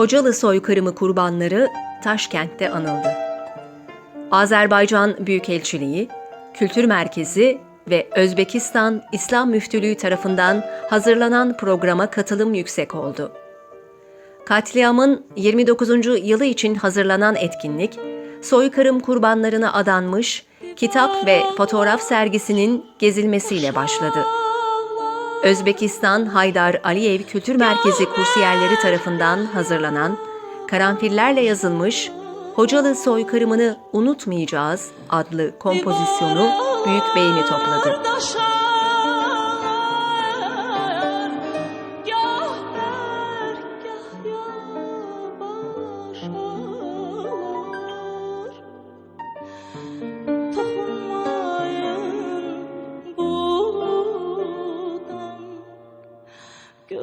Hocalı soykırımı kurbanları Taşkent'te anıldı. Azerbaycan Büyükelçiliği, Kültür Merkezi ve Özbekistan İslam Müftülüğü tarafından hazırlanan programa katılım yüksek oldu. Katliamın 29. yılı için hazırlanan etkinlik, soykırım kurbanlarına adanmış kitap ve fotoğraf sergisinin gezilmesiyle başladı. Özbekistan Haydar Aliyev Kültür Merkezi kursiyerleri tarafından hazırlanan, karanfillerle yazılmış Hocalı Soykırımını Unutmayacağız adlı kompozisyonu büyük beğeni topladı.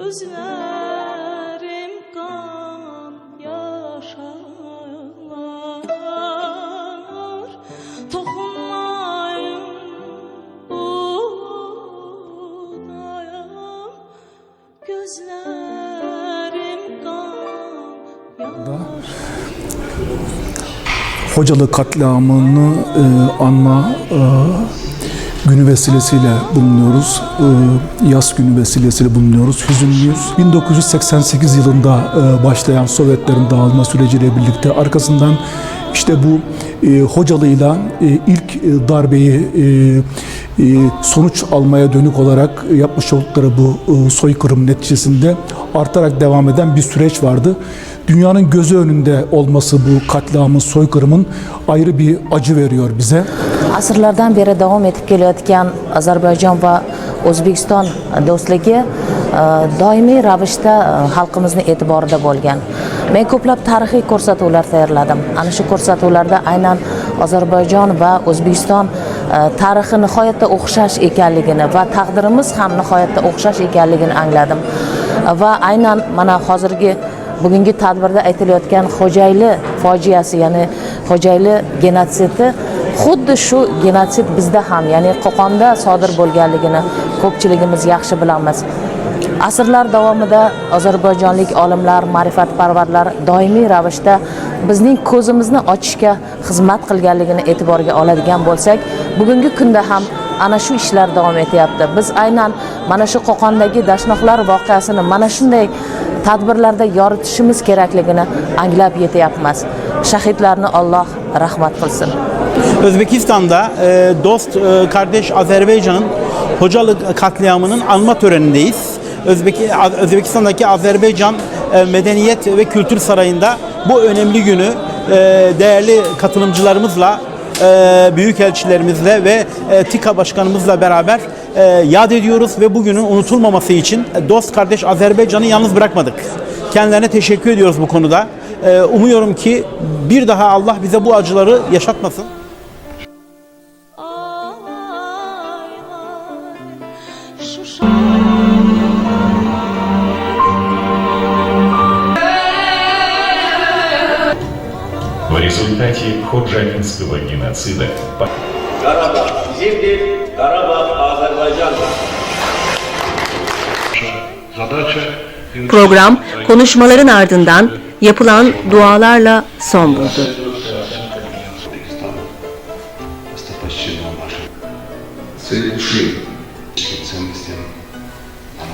Gözlerim kan yaşar Toxunmayın budayam Gözlerim kan yaşar Hocalı katliamını e, anma e, günü vesilesiyle bulunuyoruz. E, yaz günü vesilesiyle bulunuyoruz. Hüzünlüyüz. 1988 yılında e, başlayan Sovyetlerin dağılma süreciyle birlikte arkasından işte bu e, Hocalı'yla e, ilk e, darbeyi sonuç almaya dönük olarak yapmış oldukları bu soykırım neticesinde artarak devam eden bir süreç vardı. Dünyanın gözü önünde olması bu katliamın, soykırımın ayrı bir acı veriyor bize. Asrlardan beri davom etib kelayotgan ozarbayjon va o'zbekiston do'stligi e, doimiy ravishda e, xalqimizni e'tiborida bo'lgan. Men ko'plab tarixiy ko'rsatuvlar tayyorladim. Ana shu ko'rsatuvlarda aynan ozarbayjon va o'zbekiston e, tarixi nihoyatda o'xshash ekanligini va taqdirimiz ham nihoyatda o'xshash ekanligini angladim. Va aynan mana hozirgi bugungi tadbirda aytilayotgan xo'jayli fojiasi ya'ni xo'jayli genotsidi xuddi shu genotsid bizda ham ya'ni qo'qonda sodir bo'lganligini ko'pchiligimiz yaxshi bilamiz. Asrlar davomida ozarbayjonlik olimlar ma'rifatparvarlar doimiy ravishda bizning ko'zimizni ochishga xizmat qilganligini e'tiborga oladigan bo'lsak bugungi kunda ham ana shu ishlar davom etyapti. Biz aynan mana shu qo'qondagi dashnoqlar voqeasini mana shunday tadbirlarda yoritishimiz kerakligini anglab yetyapmiz. Shahidlarni olloh rahmat qilsin. Özbekistan'da e, dost e, kardeş Azerbaycan'ın Hocalı katliamının anma törenindeyiz. Özbeki, Özbekistan'daki Azerbaycan e, Medeniyet ve Kültür Sarayı'nda bu önemli günü e, değerli katılımcılarımızla, e, büyükelçilerimizle ve e, TİKA başkanımızla beraber e, yad ediyoruz ve bugünün unutulmaması için dost kardeş Azerbaycan'ı yalnız bırakmadık. Kendilerine teşekkür ediyoruz bu konuda. E, umuyorum ki bir daha Allah bize bu acıları yaşatmasın. В результате ходжалинского геноцида по- Karabağ bizimdir, Karabağ Azerbaycan'dır. Задача Program konuşmaların ardından yapılan dualarla son buldu. Узбекистана достопочтенного нашего ценностям